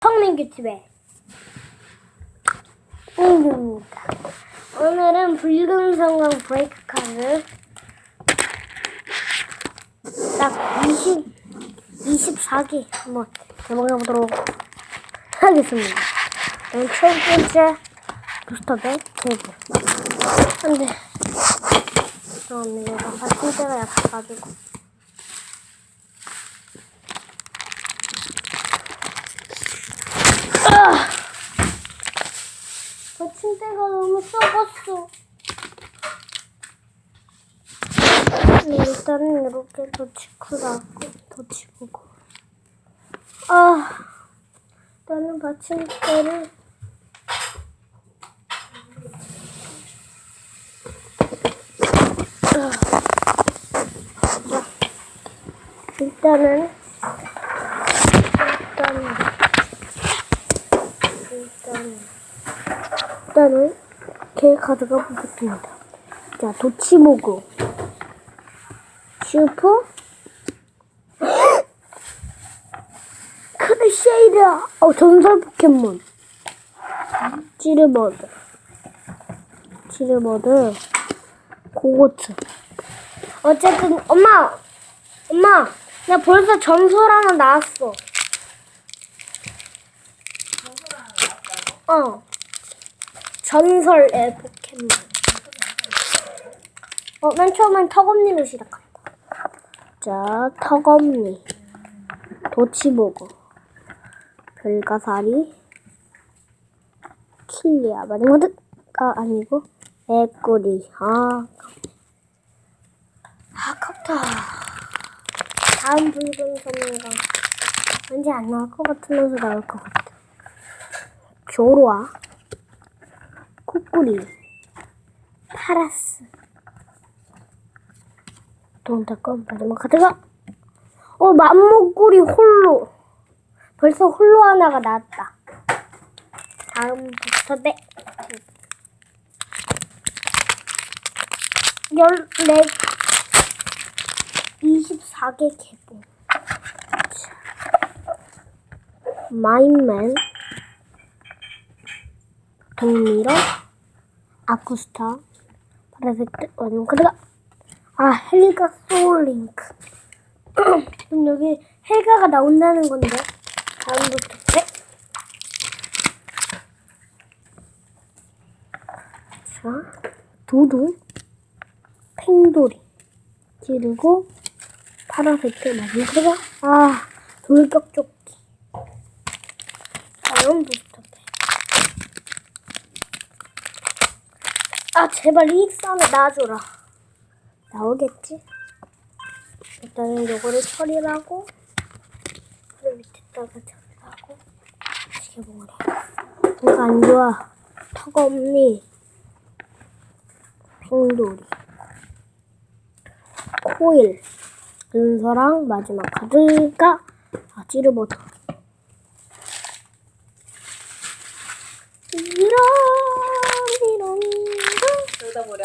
성민규TV의 웅규입니다. 오늘은 붉은 성광 브레이크 카드 딱 20, 24개 한번 개봉해 보도록 하겠습니다. 그럼 첫 번째 부스터백 테이블. 근데 저는 이거 받침대가 약해가지고 받침대가 네, 일단은 이렇게 덧치고 나고 덧치고. 아 나는 받침대를 자, 일단은 일단은 일단은 일단은 개 가져가 보겠습니다. 자, 도치모구. 슈퍼 크르쉐이드 어 전설 포켓몬. 지르버드. 지르버드. 고고트 어쨌든 엄마 엄마 나 벌써 전설 하나 나왔어. 어 전설의 포켓몬. 어, 맨 처음엔 턱없니로 시작한다. 자 턱없니. 도치보고. 별가사리. 킬리아. 마지막가 아니고 애꾸리. 아 아깝다. 다음 붉은 선인가 왠지 안 나올 것 같으면서 나올 것 같아 조로아 코꾸리 파라스 돈타건 마지막 카드가? 어 맘목구리 홀로. 벌써 홀로 하나가 나왔다. 다음 부스터대 14 24개 개봉. 마인맨. 동미러 아쿠스타 파란색 마지막 카드가 아 헬가 소울링크. 그럼 여기 헬가가 나온다는 건데 다음부터. 네. 자 도둑 팽돌이 그리고 파란색 마지막. 카드가 아 돌격조끼. 다음 부스터 아 제발 이익스 하나 놔줘라. 나오겠지? 일단은 요거를 처리를 하고 그 밑에다가 처리하고 지켜보래 뭔가 안 좋아? 턱 없니? 팽돌이. 코일. 은서랑 마지막 카드가 아 찌르버드 이런 이런 여기다 버려.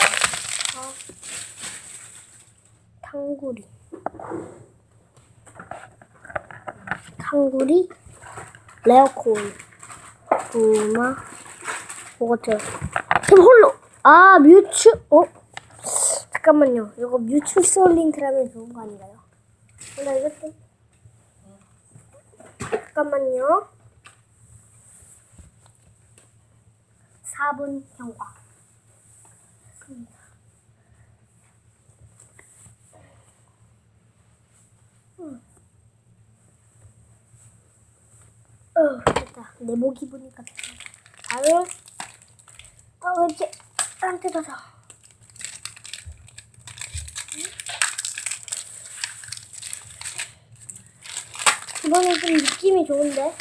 탕구리. 탕구리? 레어코인. 부마. 뭐같아요. 그럼 홀로. 아 뮤츠? 어? 잠깐만요. 이거 뮤츠 솔링크라면 좋은 거 아닌가요? 나 이것도 잠깐만요. 4분 경과 어, 됐다. 내 목이 보니까 됐다. 다음, 아, 왜 이렇게 안 뜯어져? 이번엔 좀 느낌이 좋은데?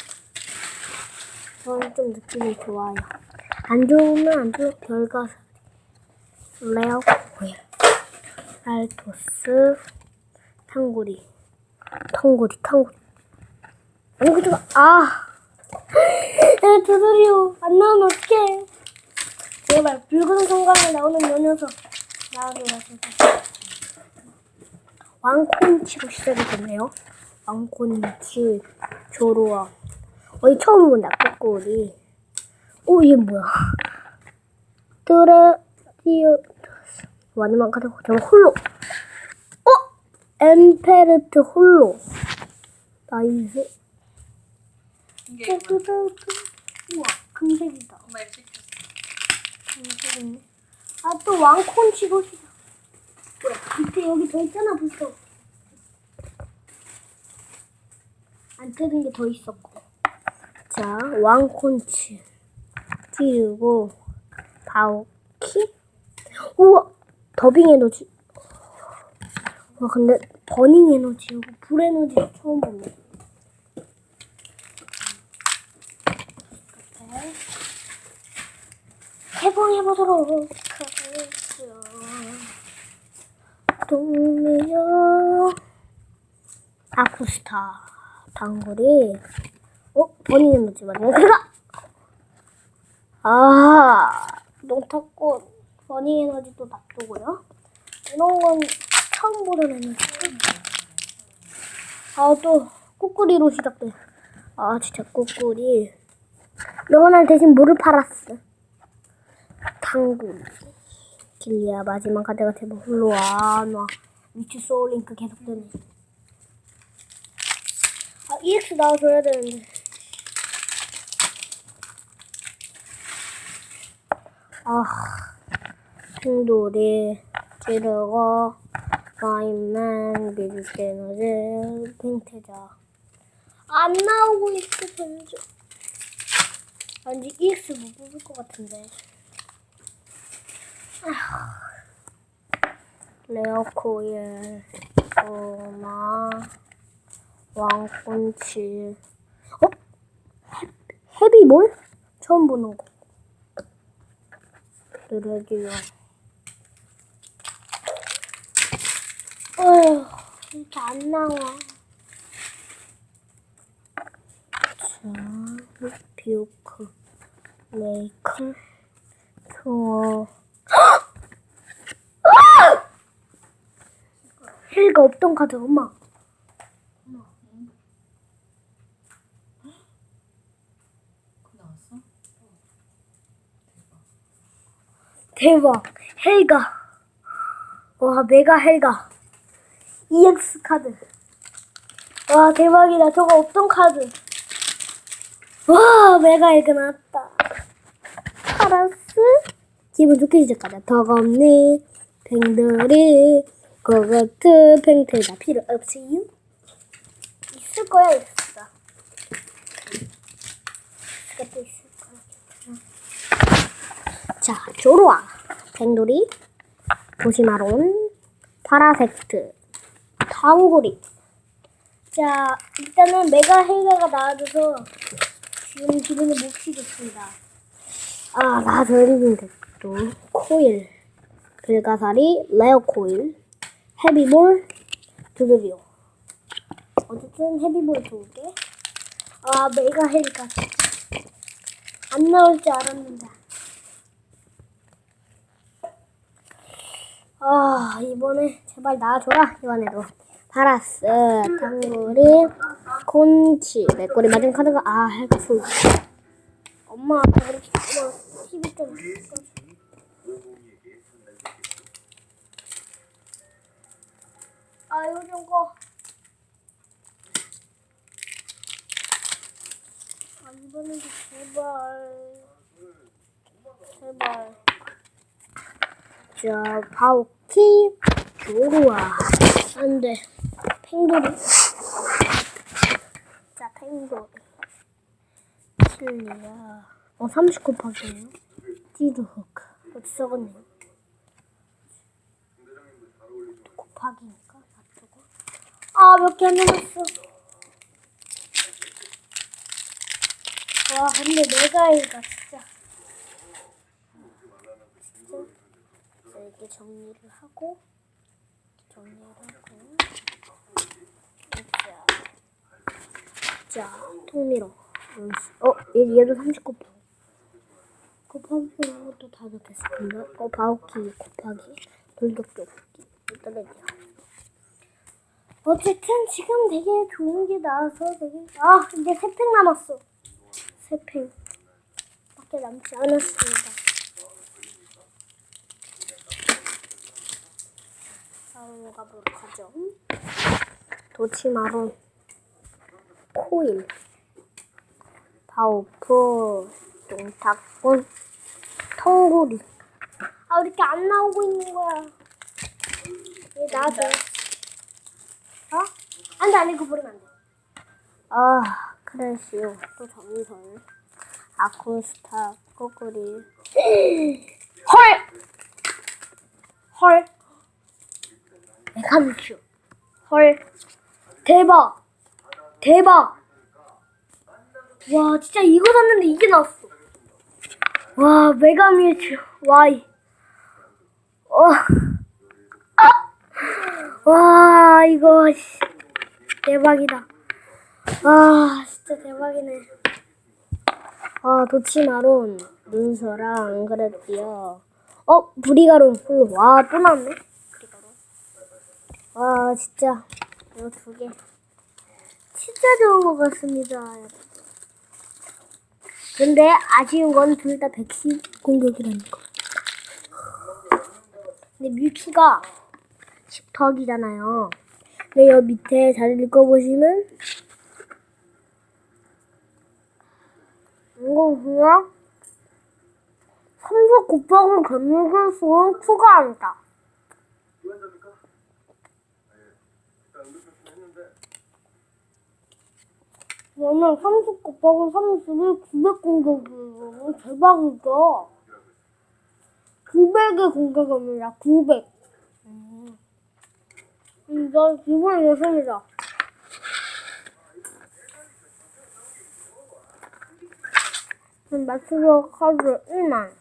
저는 좀 느낌이 좋아요. 안 좋으면 안 좋은 별가사. 레어 고일. 알토스. 탕구리. 탕구리, 탕구리. 아니 그저 아 에, 두드리오 안 나오면 어떡해. 제발 붉은 성광에 나오는 요 녀석. 나오게 해주세요 왕콘치로 시작이 됐네요. 왕콘치 조로아 어이 처음 본다 꼬꼬리. 오 얘 뭐야? 드레디오 마지막 카드 제목 홀로. 어? 엠페르트 홀로. 나이스 이게 이거만 우와 금색이다. 엄마 이렇게. 금색이네. 아또 왕콘치 도시다 뭐야? 밑에 여기 더 있잖아 벌써. 안 뜯은 게 더 있었고. 자 왕콘치 띄우고 바오키. 우와 더빙 에너지. 와 근데 버닝 에너지하고 불 에너지 처음 보네 네. 해봉해보도록 하겠어요 동미요. 아쿠스타 단골이. 어? 에너지 맞네. 그가! 아 농타꽃. 버닝 에너지도 놔두고요. 이런 건 처음 보는 에너지 아 또 꾸꾸리로 시작돼. 아 진짜 꾸꾸리. 영원할 대신 뭐를 팔았어 당구 길리아 마지막 카드가 제발 홀로 안와. 위치 소울링크 계속되네. 아 EX 나와줘야 되는데. 아 충돌이 지르고 마인맨 미드 에너지 팽태자. 안 나오고 있어 전주 왠지 EX 못 뽑을 것 같은데 레어코일 소마 왕콘치 어? 해- 헤비몰? 처음 보는 거. 드래기요 어휴 이렇게 안 나와. 자 비오크 메이커 투어 헬가 없던 카드 엄마? 대박. 헬가. 와 메가 헬가. EX 카드. 와 대박이다. 저거 없던 카드. 와 메가 헬가 나왔다 기분 좋게 시작하자. 덕 없네 팽들이 그것도 팽태가 필요 없어요. 있을 거야 있어. 있을 거야. 자, 조로아, 뱅돌이, 도시마론, 파라섹트, 탕구리. 자, 일단은 메가 헬가가 나와줘서 지금 기분이 몹시 좋습니다. 아, 나와줘야 되는데 또 코일, 불가사리, 레어 코일, 헤비볼, 두드리오. 어쨌든 헤비볼 두 개. 아, 메가 헬가. 안 나올 줄 알았는데. 아 이번에 제발 나와줘라 이번에도 파라스 당구리 콘치 맥거리 맞은 카드가 아풀 엄마 엄마 TV 좀 아좀 꺼. 아 이번에도 제발 제발 자, 바오키, 조루아. 안 돼. 팽돌이. 자, 팽돌이. 킬리야. 어, 30 곱하기예요 디드호크. 어디 곱하기니까 놔두고. 아, 몇개안 남았어. 와, 근데 내가 이거 진짜. 자, 이렇게 정리를 하고 정리를 하고 자, 자 통밀어 어, 얘, 얘도 30 곱하기 곱하기 이런 것도 다 적혔습니다 어, 바우키 곱하기 돌격조기 떨어지요 어쨌든 지금 되게 좋은 게 나와서 되게 아 이제 세 팩 남았어 세 팽. 밖에 남지 않았습니다. 다음 가보도록 하죠. 도치마론, 코인, 바오프, 똥탁군, 텅구리. 아, 왜 이렇게 안 나오고 있는 거야? 얘 나줘. 어? 안 돼, 안 돼, 그거 버리면 안 돼. 아, 크래시오. 또 정선. 아쿠스타, 꼬꾸리. 헐! 헐! 메가뮤큐. 헐. 대박! 대박! 와, 진짜 이거 샀는데 이게 나왔어. 와, 메가뮤큐. 와이. 어. 아! 와, 이거, 씨. 대박이다. 아, 진짜 대박이네. 아, 도치마론, 눈서랑 앙그레띠어. 어, 브리가론 풀. 와, 또 나왔네. 와, 진짜. 이거 두 개. 진짜 좋은 것 같습니다. 근데 아쉬운 건 둘 다 백식 공격이라는 거. 근데 뮤큐가 10덕이잖아요. 근데 여기 밑에 잘 읽어보시면 이거 그냥 3수 곱하기 견육을 수를 추가한다. 그러면 30 곱하기 30이 900 공격이에요. 대박이죠? 900의 공격입니다. 900. 음, 이거 기분이 좋습니다. 마스로 카드 1만.